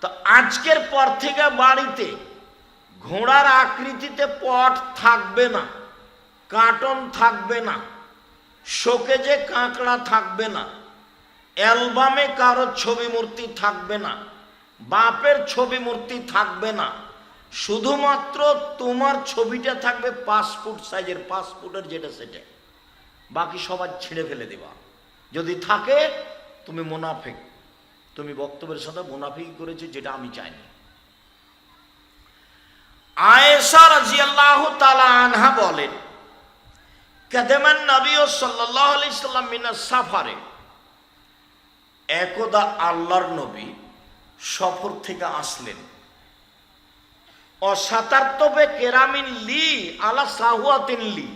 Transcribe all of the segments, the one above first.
তো আজকের পর থেকে বাড়িতে ঘোড়ার আকৃতিতে পট থাকবে না, কার্টন থাকবে না, শোকেজে কাঁকড়া থাকবে না, অ্যালবামে কারও ছবি মূর্তি থাকবে না, বাপের ছবি মূর্তি থাকবে না, শুধুমাত্র তোমার ছবিটা থাকবে পাসপোর্ট সাইজের, পাসপোর্টের যেটা সেটা। বাকি সবার ছিঁড়ে ফেলে দেবা। যদি থাকে, তুমি মোনাফেক। তুমি বক্তব্যের সাথে মুনাফিক করেছ, যেটা আমি চাইনি। আয়েশা রাজিয়াল্লাহু তাআলা আনহা বলেন, কাদেমান নবী সাল্লাল্লাহু আলাইহি সাল্লাম মিনা সাফারে। একদা আল্লাহর নবী সফর থেকে আসলেন। অসাতার্তবে কেরামিন লি আলা সাহুয়াতিন লি।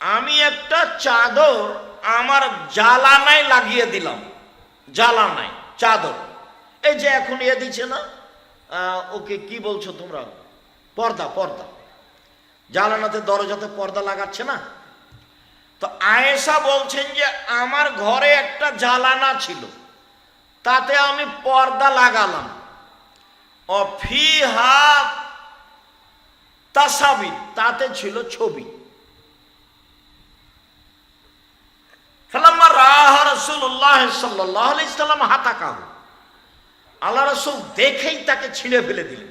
আমি একটা চাদর আমার জ্বালানায় লাগিয়ে দিলাম। জ্বালানায়। চাদর। এই যে এখন ইয়ে দিচ্ছে না? ওকে কি বলছো তোমরা? পর্দা পর্দা। জ্বালানাতে দরজাতে পর্দা লাগাচ্ছে না? তো আয়েশা বলছেন যে, আমার ঘরে একটা জালানা ছিল। তাতে আমি পর্দা লাগালাম। অফিহা তাসাবি তাতে ছিল ছবি। দেখেই তাকে ছিঁড়ে ফেলে দিলেন।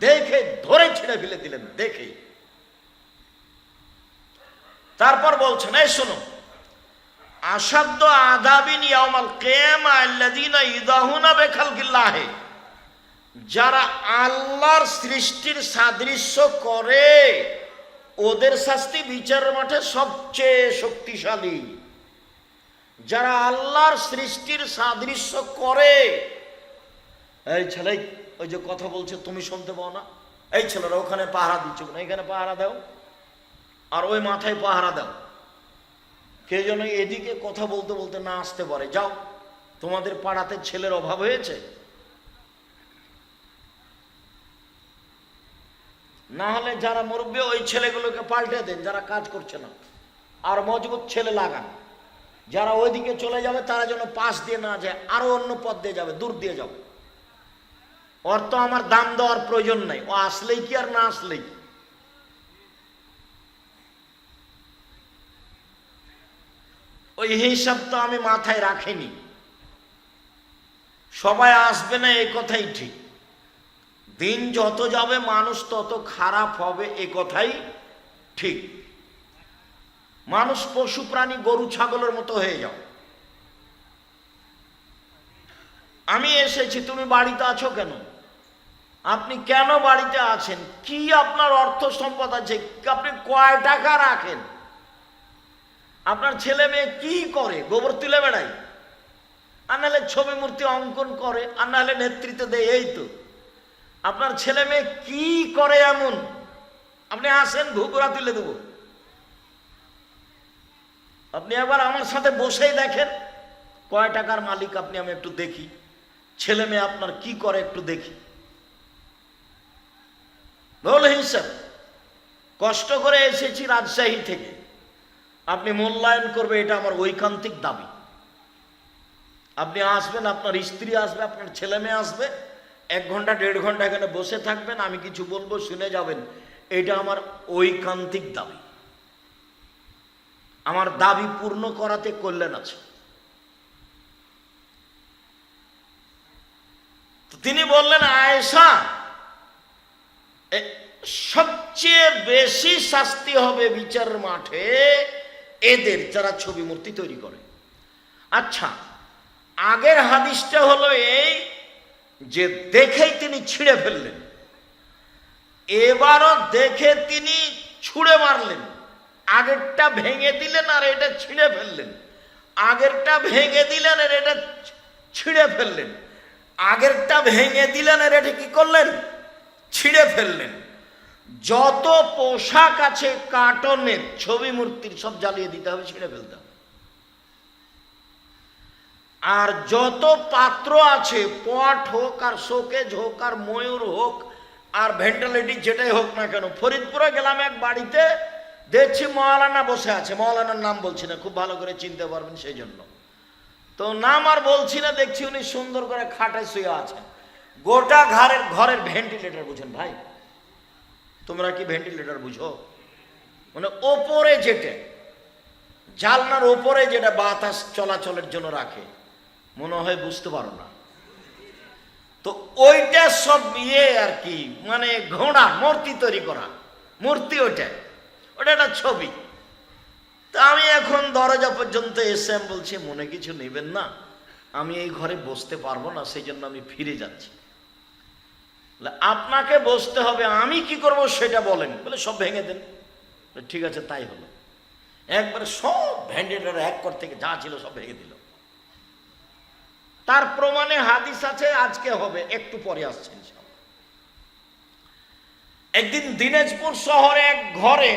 দেখে, ধরে ছিঁড়ে ফেলে দিলেন, দেখেই। তারপর বলছেন, এই শোনো আসাদ্দ আদাবিন বিখালকিল্লাহি। যারা আল্লাহর সৃষ্টির সাদৃশ্য করে, ওদের শাস্তি বিচারের মাঠে সবচেয়ে শক্তিশালী। যারা আল্লাহর সৃষ্টির সাদৃশ্য করে। এই ছেলে, ওই যে কথা বলছে, তুমি শুনতে পাও না? এই ছেলেরা ওখানে পাহারা দিচ্ছ না এখানে পাহারা দাও। আর ওই মাথায় পাহারা দাও। কে যেন এদিকে কথা বলতে বলতে না আসতে পারে। যাও, তোমাদের পাড়াতে ছেলের অভাব হয়েছে? না হলে যারা মুরব্বী, ওই ছেলেগুলোকে পাল্টে দেন, যারা কাজ করছে না। আর মজবুত ছেলে লাগান। যারা ওইদিকে চলে যাবে, তারা যেন পাশ দিয়ে না যায়, আরও অন্য পথ দিয়ে যাবে, দূর দিয়ে যাবে। ওর তো আমার দাম দেওয়ার প্রয়োজন নাই, ও আসলেই কি আর না আসলেই ওই হিসাব তো আমি মাথায় রাখিনি। সবাই আসবে না এই কথাই ঠিক। দিন যত যাবে, মানুষ তত খারাপ হবে, এ কথাই ঠিক। মানুষ পশু প্রাণী, গরু, ছাগলের মতো হয়ে যাও। আমি এসেছি, তুমি বাড়িতে আছো কেন? আপনি কেন বাড়িতে আছেন? কি আপনার অর্থ সম্পদ আছে? আপনি কয় টাকা রাখেন? আপনার ছেলে মেয়ে কি করে? গোবর তুলে বেড়ায়। আর নাহলে ছবি মূর্তি অঙ্কন করে, আর নাহলে নেতৃত্ব দেয়, এই তো। আপনার ছেলে মেয়ে কি করে এমন? আপনি আসেন, ঘুঘুরা তুলে দেবো। আপনি একবার আমার সাথে বসেই দেখেন। কয় টাকার মালিক আপনি আমি একটু দেখি। ছেলে মেয়ে আপনার কি করে একটু দেখি। বল হিংসা কষ্ট করে এসেছি রাজশাহী থেকে। আপনি মূল্যায়ন করবে, এটা আমার ঐকান্তিক দাবি। আপনি আসবেন, আপনার স্ত্রী আসবে, আপনার ছেলে মেয়ে আসবে। এক ঘণ্টা, দেড় ঘণ্টা এখানে বসে থাকবেন, আমি কিছু বলব, শুনে যাবেন। এটা আমার ঐকান্তিক দাবি। আমার দাবি পূর্ণ করাতে কল্যাণ আছে। তিনি বললেন, আয়েশা সবচেয়ে বেশি শাস্তি হবে বিচার মাঠে এদের যারা ছবি মূর্তি তৈরি করে। আচ্ছা আগের হাদিসটা হলো এই যে দেখেই তিনি ছিঁড়ে ফেললেন। এবারও দেখে তিনি ছুঁড়ে মারলেন। আগেরটা ভেঙে দিলেন আর এটা ছিঁড়ে ফেললেন। আগেরটা ভেঙে দিলেন আর এটা ছিঁড়ে ফেললেন। আগেরটা ভেঙে দিলেন আর এটা কি করলেন? ছিঁড়ে ফেললেন। যত পোশাক আছে কার্টনের ছবি, মূর্তির সব জ্বালিয়ে দিতে হবে, ছিঁড়ে ফেলতে হবে। আর যত পাত্র আছে, পট হোক আর শোকেজ হোক আর ময়ূর হোক আর ভেন্টিলেটি যেটাই হোক না কেন, ফরিদপুরে গেলাম এক বাড়িতে দেখছি মহালানা বসে আছে মহালানার নাম বলছি না, খুব ভালো করে চিনতে পারবেন সেই জন্য তো নাম আর বলছি না, দেখছি উনি সুন্দর করে খাটে শুয়ে আছেন। গোটা ঘরের ঘরের ভেন্টিলেটর বুঝেন ভাই। তোমরা কি ভেন্টিলেটর বুঝো? মানে ওপরে যেটা, জালনার ওপরে যেটা বাতাস চলাচলের জন্য রাখে, মনে হয় বুঝতে পারো না। তো ওইটা সব ইয়ে আর কি মানে ঘোড়া, মূর্তি তৈরি করা, মূর্তি ওইটা। ওটা একটা ছবি। তা আমি এখন দরজা পর্যন্ত এসে আমি বলছি, মনে কিছু নেবেন না, আমি এই ঘরে বসতে পারব না সেই জন্য আমি ফিরে যাচ্ছি। আপনাকে বসতে হবে, আমি কি করব সেটা বলেন। বলে, সব ভেঙে দেন। ঠিক আছে, তাই হলো। একবারে সব ভ্যান্ডেটার এক কর থেকে যা ছিল সব ভেঙে দিল। তার প্রমাণে হাদিস আছে, আজকে হবে, একটু পরে আসছে ইনশাআল্লাহ। একদিন দিনাজপুর শহরে এক ঘরে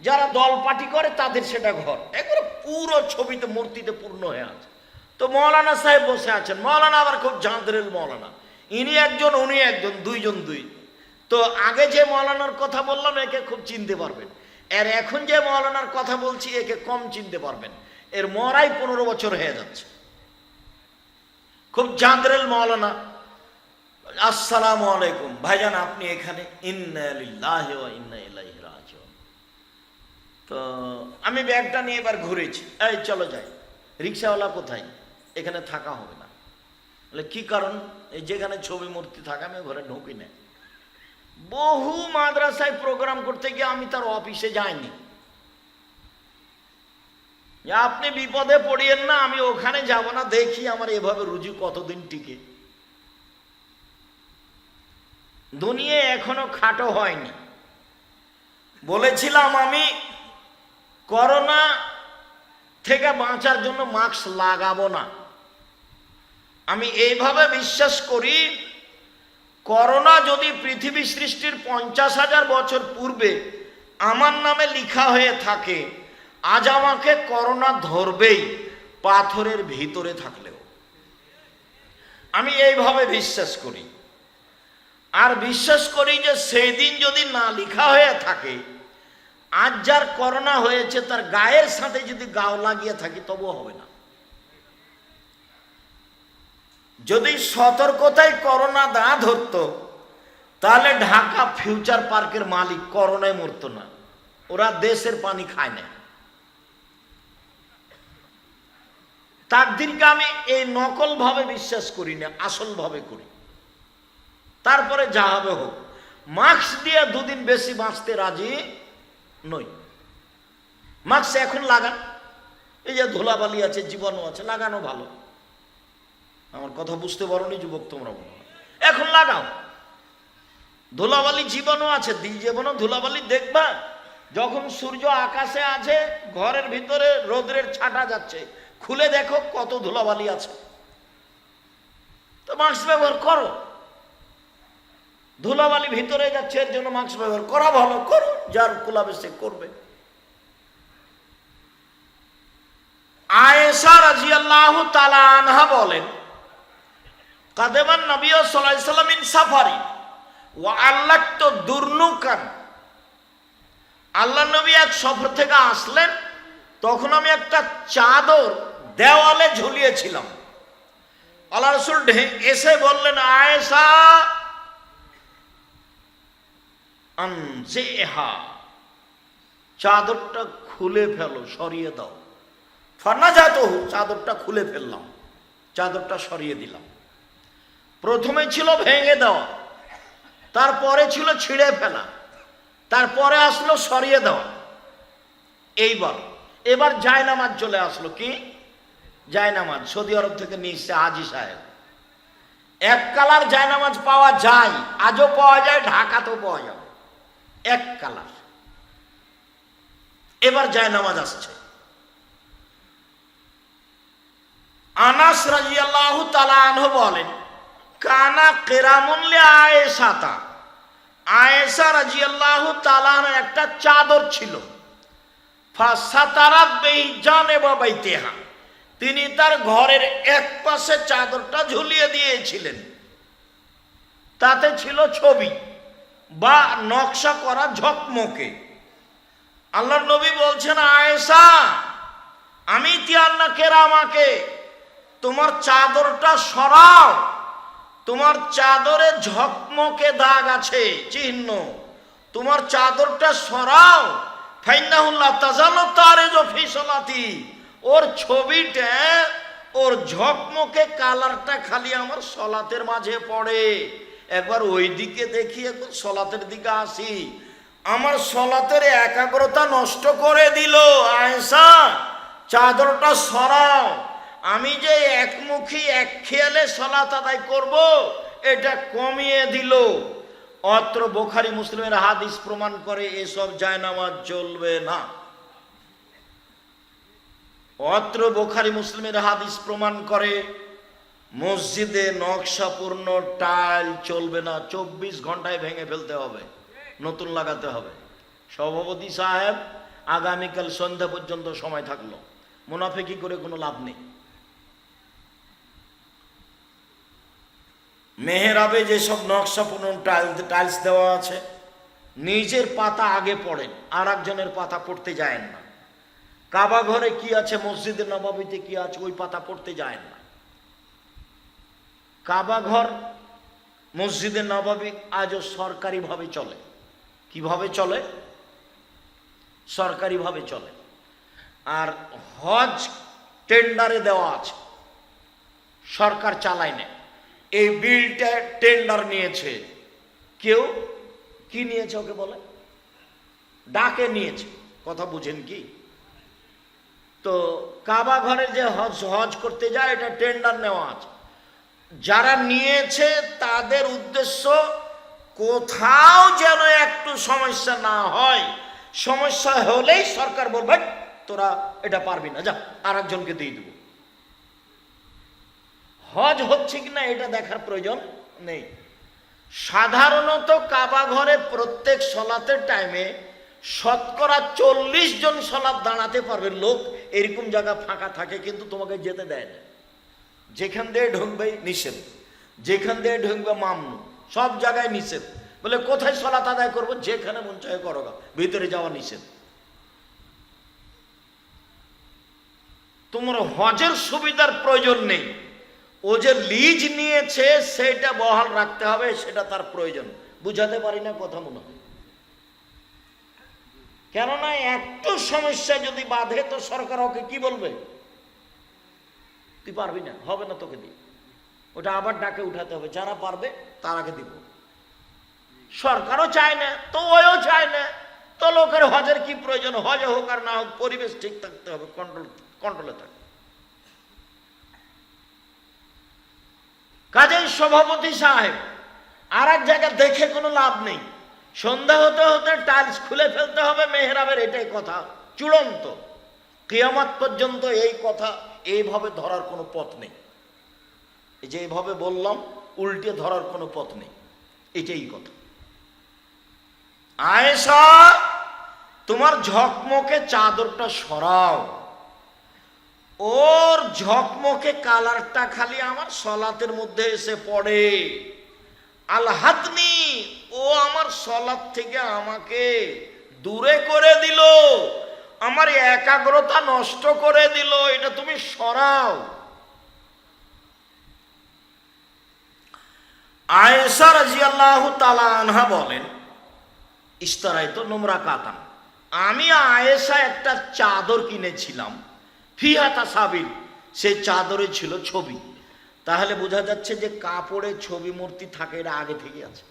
যারা দল পার্টি করে, তাদের সেটা ঘর। একবারে পুরো ছবিতে মূর্তিতে পূর্ণ হয়ে আছে। তো মৌলানা সাহেব বসে আছেন। মৌলানা আবার খুব জাঁদরেল মৌলানা। ইনি একজন, উনি একজন, দুইজন, দুই। তো আগে যে মৌলানার কথা বললাম, একে খুব চিনতে পারবেন। আর এখন যে মৌলানার কথা বলছি, একে কম চিনতে পারবেন। এর মরাই পনেরো বছর হয়ে যাচ্ছে। খুব জাঁদরেল মৌলানা। আসসালামু আলাইকুম। ভাইজান, আপনি এখানে ইন্না ইন্না তো আমি ব্যাগটা নিয়ে এবার ঘুরেছি। এই, চলো যাই। রিক্সাওয়ালা কোথায়? এখানে থাকা হবে না। বলে, কি কারণ? এই যেখানে ছবি মূর্তি থাকে, আমি ঘরে ঢুকি না। বহু মাদ্রাসায় প্রোগ্রাম করতে গিয়ে আমি তার অফিসে যাইনি। আপনি বিপদে পড়িয়েন না, আমি ওখানে যাব না, দেখি আমার এভাবে রুজু কতদিন টিকে। দুনিয়া এখনও খাটো হয়নি। বলেছিলাম আমি করোনা থেকে বাঁচার জন্য মাস্ক লাগাবো না। আমি এইভাবে বিশ্বাস করি, করোনা যদি পৃথিবী সৃষ্টির পঞ্চাশ হাজার বছর পূর্বে আমার নামে লিখা হয়ে থাকে, আজ আমাকে করোনা ধরবেই, পাথরের ভিতরে থাকলেও। আমি এইভাবে বিশ্বাস করি। আর বিশ্বাস করি যে সেই দিন যদি না লিখা হয়ে থাকে আজ যার করোনা হয়েছে, তার গায়ের সাথে যদি গাও লাগিয়ে থাকি, তবুও হবে না। যদি সতর্কতায় করোনা দা ধরতো, তাহলে ঢাকা ফিউচার পার্কের মালিক করোনায় মরতো না। ওরা দেশের পানি খায় না। তার দিনকে আমি এই নকল ভাবে বিশ্বাস করি না আসল ভাবে করি। তারপরে যা হবে হোক। মাস্ক দিয়ে দুদিন বেশি বাঁচতে রাজি নই। মাস্ক এখন লাগান। এই যে ধুলাবালি আছে, জীবাণু আছে, লাগানো ভালো। আমার কথা বুঝতে পারোনি, যুবক তোমরা এখন লাগাও। ধুলাবালি জীবাণু আছে জীবাণু ধুলাবালি দেখবা, যখন সূর্য আকাশে আছে, ঘরের ভিতরে রোদ্রের ছাটা যাচ্ছে। খুলে দেখো কত ধুলাবালি আছে। তো মাস্ক ব্যবহার করো। ধুলাবালি ভিতরে যাচ্ছে, এর জন্য মাস্ক ব্যবহার করা ভালো করো যার কুলাবে সে করবে। আয়েশা রাজিয়াল্লাহু তাআলা আনহা বলেন, কাদেমান নবী সাল্লাম ইন সাফারি, ওয়া আল্লাকতু দুরনুকান। আল্লাহ নবী এক সফর থেকে আসলেন, তখন আমি একটা চাদর দেওয়ালে ঝুলিয়েছিলাম। আল্লাহ রসুল এসে বললেন, আয়েশা চাদরটা খুলে ফেলো, সরিয়ে দাও। ফান্না যাত চাদরটা খুলে ফেললাম। চাদরটা সরিয়ে দিলাম। প্রথমে ছিল ভেঙে দেওয়া, তারপরে ছিল ছিঁড়ে ফেলা, তারপরে আসলো সরিয়ে দেওয়া। এইবার, এবার জায়নামাজ চলে আসলো কি? জায়নামাজ, সৌদি আরব থেকে নিয়ে এসছে হাজি সাহেব। এক কালার জায়নামাজ পাওয়া যায়, আজও পাওয়া যায়, ঢাকাতেও পাওয়া যাবে। এক কালার। এবার জায়নামাজ আসছে। আনাস রাজিয়াল্লাহু তাআলা আনহু বলেন, কানা কেরামুল্লে আয়েশাতা। আয়েশা রাজিয়াল্লাহু আনহার একটা চাদর ছিল। ফাসাতারাত বেইজানে বাবাইতেহা তিনি তার ঘরের এক পাশে চাদরটা ঝুলিয়ে দিয়েছিলেন। তাতে ছিল ছবি। বা নকশা করা ঝকমকে। আল্লাহ নবী বলছেন, আয়েশা, আমি তিয়ান্না কেরামাকে, তোমার চাদরটা সরাও, তোমার চাদরে ঝকমকে দাগ আছে, চিহ্ন। তোমার চাদরটা সরাও ওর ছবিটা, ওর ঝকমকে কালারটা খালি আমার সলাতের মাঝে পড়ে। একবার ওই দিকে দেখি একবার সলাতের দিকে আসি। আমার সলাতের একাগ্রতা নষ্ট করে দিল। আয়সা চাদরটা সরাও। আমি যে একমুখী, এক খেয়ালে সলাত আদায় করব, এটা কমিয়ে দিল। অত্র বোখারি মুসলিমের হাদিস প্রমাণ করে এসব জায়নামাজ চলবে না। অত্র বোখারি মুসলিমের হাদিস প্রমাণ করে মসজিদে নকশাপূর্ণ টাইল চলবে না, চব্বিশ ঘন্টায় ভেঙে ফেলতে হবে, নতুন লাগাতে হবে। সভাপতি সাহেব, আগামীকাল সন্ধ্যা পর্যন্ত সময় থাকল। মুনাফেকি করে কোনো লাভ নেই। মেহেরাবে যেসব নকশাপূর্ণ টাইলস টাইলস দেওয়া আছে, নিজের পাতা আগে পড়েন, আর একজনের পাতা পড়তে যায় না। কাবা ঘরে কি আছে মসজিদের নবাবিতে কি আছে, ওই পাতা পড়তে যায় না। কাবা ঘর, মসজিদে নবাবী আজও সরকারিভাবে চলে। কীভাবে চলে? সরকারিভাবে চলে। আর হজ টেন্ডারে দেওয়া আছে। সরকার চালায় না এই বিলটা টেন্ডার নিয়েছে। কেউ? কি নিয়েছে ওকে বলে? ডাকে নিয়েছে। কথা বুঝেন কি? তো কাবা ঘরে যে হজ হজ করতে যায়, এটা টেন্ডার নেওয়া আছে। যারা নিয়েছে তাদের উদ্দেশ্য কোথাও যেন একটু সমস্যা না হয়। সমস্যা হলেই সরকার বলবে, তোরা এটা পারবি না, যা আর একজনকে দিয়ে দেবো। হজ হচ্ছে কিনা এটা দেখার প্রয়োজন নেই। সাধারণত কাবা ঘরে প্রত্যেক সলাতের টাইমে শতকরা চল্লিশ জন সলাপ দাঁড়াতে পারবে লোক। এরকম জায়গা ফাঁকা থাকে, কিন্তু তোমাকে যেতে দেয় না। যেখান দিয়ে ঢুকবে নিষেধ। যেখান দিয়ে ঢুকবে মামনু। সব জায়গায় নিষেধ। বলে কোথায় সলাত আদায় করব? যেখানে মন চায় করো ভিতরে যাওয়া নিষেধ। তোমার হজের সুবিধার প্রয়োজন নেই। ও যে লিজ নিয়েছে, সেটা বহাল রাখতে হবে, সেটা তার প্রয়োজন। বুঝাতে পারি না কথা মনে হয়। কেননা, একটু সমস্যা যদি বাঁধে, তো সরকার ওকে কি বলবে? তুই পারবি না, হবে না তোকে দিয়ে। ওটা আবার ডাকে উঠাতে হবে, যারা পারবে তারাকে দিব। সরকারও চায় না তো ওও চায় না, তো লোকের হজের কি প্রয়োজন, হজে হোক আর না হোক, পরিবেশ ঠিক থাকতে হবে কন্ট্রোল কন্ট্রোলে থাকবে কাজেই সভাপতি সাহেব আর এক জায়গায় দেখে কোনো লাভ নেই। সন্ধ্যা হতে হতে টাইলস খুলে ফেলতে হবে, মেহরাবের এটাই কথা, চূড়ান্ত। কিয়ামত পর্যন্ত এই কথা এইভাবে ধরার কোনো পথ নেই। এই যে এইভাবে বললাম, উল্টে ধরার কোনো পথ নেই। এটাই কথা। আয়েশা, তোমার ঝকমকে চাদরটা সরাও। ওর ঝকমকে কালারটা খালি আমার সলাতের মধ্যে এসে পড়ে। আলহাতনি ও আমার সলাত থেকে আমাকে দূরে করে দিল। আমার একাগ্রতা নষ্ট করে দিল, এটা তুমি সরাও। আয়েশা রাজিয়াল্লাহু তাআলা আনহা বলেন ইস্তারাই তো নোমরা কাতাম আমি আয়েশা একটা চাদর কিনেছিলাম ফিহাতা সাবিল সেই চাদরে ছিল ছবি। তাহলে বোঝা যাচ্ছে যে কাপড়ে ছবি মূর্তি থাকে, এটা আগে থেকে আছে।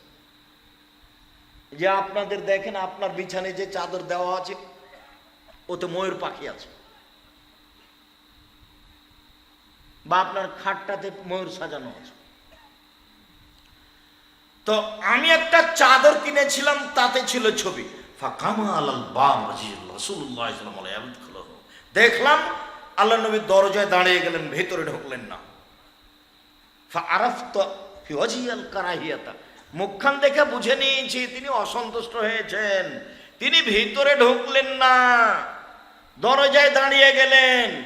যে আপনাদের দেখেন, আপনার বিছানায় যে চাদর দেওয়া আছে ওতে ময়ূর পাখি আছে। বা আপনার খাটটাতে ময়ূর সাজানো আছে। তো আমি একটা চাদর কিনেছিলাম, তাতে ছিল ছবি। দেখলাম আল্লাহ নবী দরজায় দাঁড়িয়ে গেলেন, ভেতরে ঢুকলেন না। মুখখান দেখে বুঝে নিয়েছি, তিনি অসন্তুষ্ট হয়েছেন। তিনি ভিতরে ঢুকলেন না। দরজায় দাঁড়িয়ে গেলেন।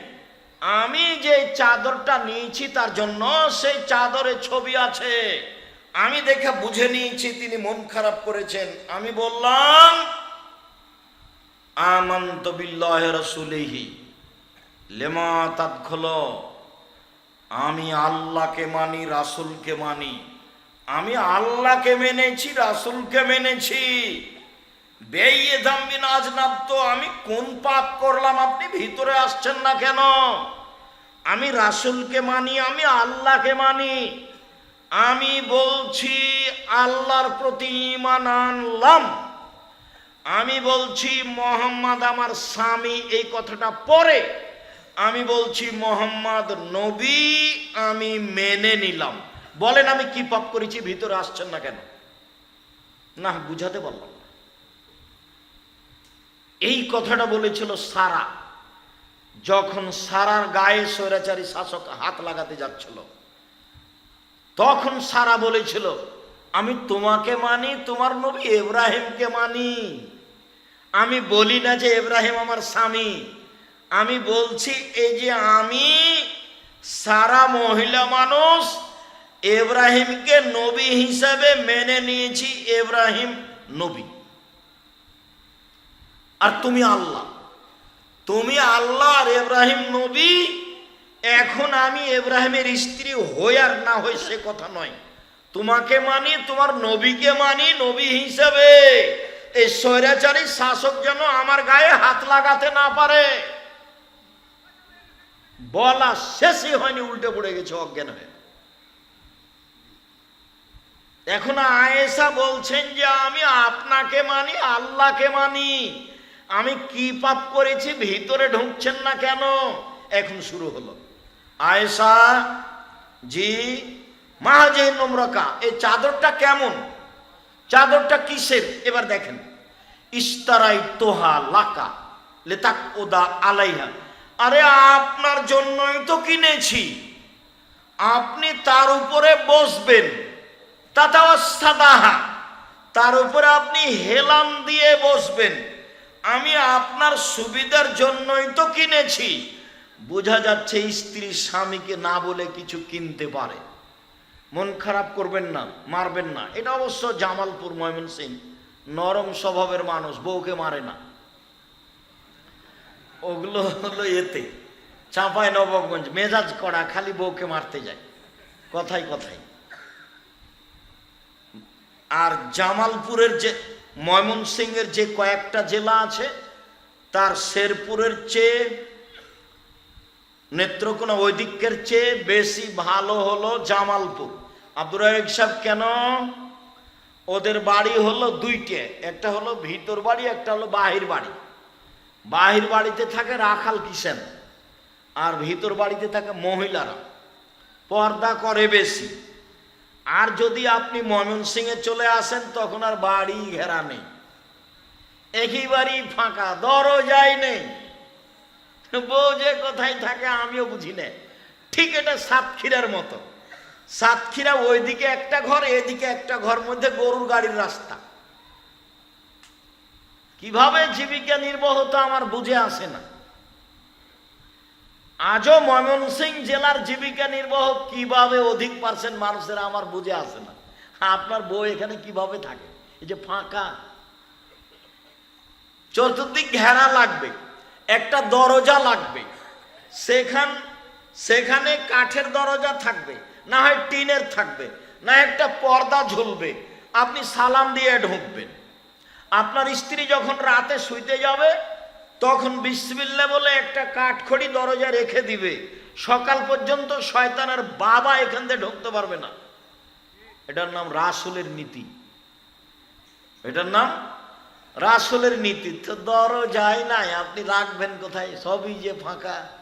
আমি যে চাদরটা নিয়েছি তার জন্য সেই চাদরে ছবি আছে। আমি দেখে বুঝে নিয়েছি তিনি মন খারাপ করেছেন। আমি বললাম, আমন্ত বিল্লাহ রসুলিহি, লেমা তাৎখল আমি আল্লাহকে মানি, রাসুলকে মানি। আমি আল্লাহকে মেনেছি, রাসুলকে মেনেছি। বেয়ে দাম্বিন আজনাব তো আমি কোন পাপ করলাম? আপনি ভিতরে আসছেন না কেন? আমি রাসুলকে মানি, আমি আল্লাহকে মানি। আমি বলছি, আল্লাহর প্রতি ইমান আনলাম। আমি বলছি, মোহাম্মদ আমার স্বামী, এই কথাটা পরে। আমি বলছি, মোহাম্মদ নবী, আমি মেনে নিলাম। বলেন আমি কি পাপ করেছি, ভিতরে আসছেন না কেন? না, বুঝাতে পারলাম এই কথাটা বলেছিল সারা। যখন সারার গায়ে স্বৈরাচারী শাসক হাত লাগাতে যাচ্ছিল, তখন সারা বলেছিল, আমি তোমাকে মানি, তোমার নবী এব্রাহিমকে মানি। আমি বলি না যে এব্রাহিম আমার স্বামী। আমি বলছি, এই যে আমি সারা মহিলা মানুষ, এব্রাহিমকে নবী হিসাবে মেনে নিয়েছি, এব্রাহিম নবী। আর তুমি আল্লাহ। তুমি আল্লাহ আর এব্রাহিম নবী, এখন আমি এব্রাহিমের স্ত্রী হই আর না হই সে কথা নয়। তোমাকে মানি, তোমার নবীকে মানি, নবী হিসাবে। এই স্বৈরাচারী শাসক যেন আমার গায়ে হাত লাগাতে না পারে। বলা শেষই হয়নি, উল্টে পড়ে গেছে অজ্ঞান হয়ে। এখন আয়েশা বলছেন যে আমি আপনাকে মানি, আল্লাহকে মানি। আমি কি পাপ করেছি ভিতরে ঢুকছেন না কেন? এখন শুরু হলো। আয়েশা জি, মাহাজে নম্রকা, এই চাদরটা কেমন? চাদরটা কিসের? এবার দেখেন। ইস্তারাই তোহা লাকা লেতাক ওদা আলাইহা। আরে আপনার জন্যই তো কিনেছি। আপনি তার উপরে বসবেন। তাতাওয়াস্তাদাহা তার উপরে আপনি হেলান দিয়ে বসবেন। আমি আপনার সুবিধার জন্যই তো কিনেছি। বোঝা যাচ্ছে স্ত্রী স্বামীকে না বলে কিছু কিনতে পারে। মন খারাপ করবেন না, মারবেন না। এটা অবশ্য জামালপুর ময়মনসিং, নরম স্বভাবের মানুষ, বউকে মারে না। ওগুলো হলো এতে, চাঁপাই নবগঞ্জ মেজাজ করা খালি বউকে মারতে যায়। কথাই কথাই আর জামালপুরের যে ময়মনসিংহের যে কয়েকটা জেলা আছে, তার শেরপুরের চেয়ে, নেত্রকোনা ওই চেয়ে বেশি ভালো হলো জামালপুর। আব্দুর সাহেব, কেন? ওদের বাড়ি হলো দুইটে, একটা হলো ভিতর বাড়ি, একটা হলো বাহির বাড়ি। বাহির বাড়িতে থাকে রাখাল কিষেন আর ভিতর বাড়িতে থাকে মহিলারা। পর্দা করে বেশি। আর যদি আপনি ময়মনসিংহে চলে আসেন, তখন আর বাড়ি ঘেরা নেই। একেবারেই ফাঁকা, দরজাই নেই। বউ যে কোথায় থাকে আমিও বুঝি না। ঠিক এটা সাতক্ষীরার মতো। সাতক্ষীরা ওইদিকে একটা ঘর, এদিকে একটা ঘর মধ্যে গরুর গাড়ির রাস্তা। কীভাবে জীবিকা নির্বাহ তো আমার বুঝে আসে না। আজও ময়মনসিং জেলার জীবিকা নির্বাহ কীভাবে অধিক পার্সেন্ট মানুষের আমার বুঝে আসে না? আপনার বউ এখানে কীভাবে থাকে? এই যে ফাঁকা। চতুর্দিক ঘেরা লাগবে, একটা দরজা লাগবে। সেখান, সেখানে কাঠের দরজা থাকবে, না হয় টিনের থাকবে, না একটা পর্দা ঝুলবে। আপনি সালাম দিয়ে ঢুকবেন। আপনার স্ত্রী যখন রাতে শুইতে যাবে তখন বিসমিল্লা বলে একটা কাঠখড়ি দরজা রেখে দিবে। সকাল পর্যন্ত শয়তানের বাবা এখান থেকে ঢুকতে পারবে না। এটার নাম রাসুলের নীতি। এটার নাম রাসুলের নীতি। তো দরজাই নাই, আপনি রাখবেন কোথায়? সবই যে ফাঁকা।